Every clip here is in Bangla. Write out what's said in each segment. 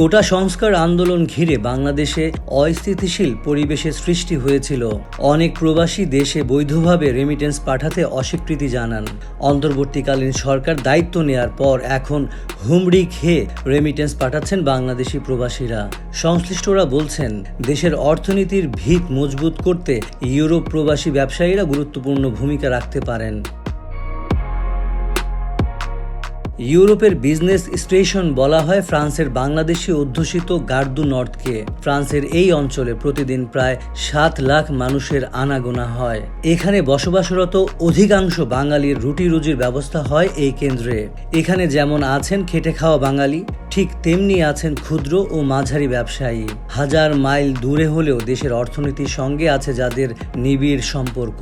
কোটা সংস্কার আন্দোলন ঘিরে বাংলাদেশে অস্থিতিশীল পরিবেশের সৃষ্টি হয়েছিল। অনেক প্রবাসী দেশে বৈধভাবে রেমিটেন্স পাঠাতে অস্বীকৃতি জানান। অন্তর্বর্তীকালীন সরকার দায়িত্ব নেয়ার পর এখন হুমড়ি খেয়ে রেমিটেন্স পাঠাচ্ছেন বাংলাদেশি প্রবাসীরা। সংশ্লিষ্টরা বলছেন, দেশের অর্থনীতির ভিত মজবুত করতে ইউরোপ প্রবাসী ব্যবসায়ীরা গুরুত্বপূর্ণ ভূমিকা রাখতে পারেন। ইউরোপের বিজনেস স্টেশন বলা হয় ফ্রান্সের বাংলাদেশি অধ্যুষিত গার্দু নর্থকে। ফ্রান্সের এই অঞ্চলে প্রতিদিন প্রায় সাত লাখ মানুষের আনাগোনা হয়। এখানে বসবাসরত অধিকাংশ বাঙালির রুটি রুজির ব্যবস্থা হয় এই কেন্দ্রে। এখানে যেমন আছেন খেটে খাওয়া বাঙালি, ঠিক তেমনি আছেন ক্ষুদ্র ও মাঝারি ব্যবসায়ী। হাজার মাইল দূরে হলেও দেশের অর্থনীতির সঙ্গে আছে যাদের নিবিড় সম্পর্ক।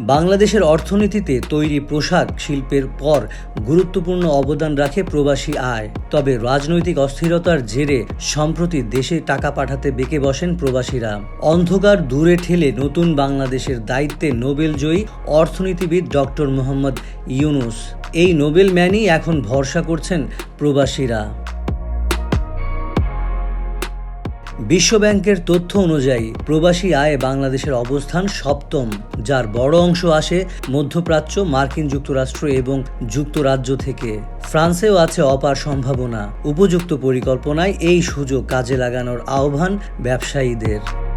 বাংলাদেশের অর্থনীতিতে তৈরি পোশাক শিল্পের পর গুরুত্বপূর্ণ অবদান রাখে প্রবাসী আয়। তবে রাজনৈতিক অস্থিরতার জেরে সম্প্রতি দেশে টাকা পাঠাতে বেঁকে বসেন প্রবাসীরা। অন্ধকার দূরে ঠেলে নতুন বাংলাদেশের দায়িত্বে নোবেল জয়ী অর্থনীতিবিদ ডক্টর মোহাম্মদ ইউনুস। এই নোবেল ম্যানই এখন ভরসা করছেন প্রবাসীরা। বিশ্বব্যাংকের তথ্য অনুযায়ী, প্রবাসী আয়ে বাংলাদেশের অবস্থান সপ্তম, যার বড় অংশ আসে মধ্যপ্রাচ্য, মার্কিন যুক্তরাষ্ট্র এবং যুক্তরাজ্য থেকে। ফ্রান্সেও আছে অপার সম্ভাবনা। উপযুক্ত পরিকল্পনায় এই সুযোগ কাজে লাগানোর আহ্বান ব্যবসায়ীদের।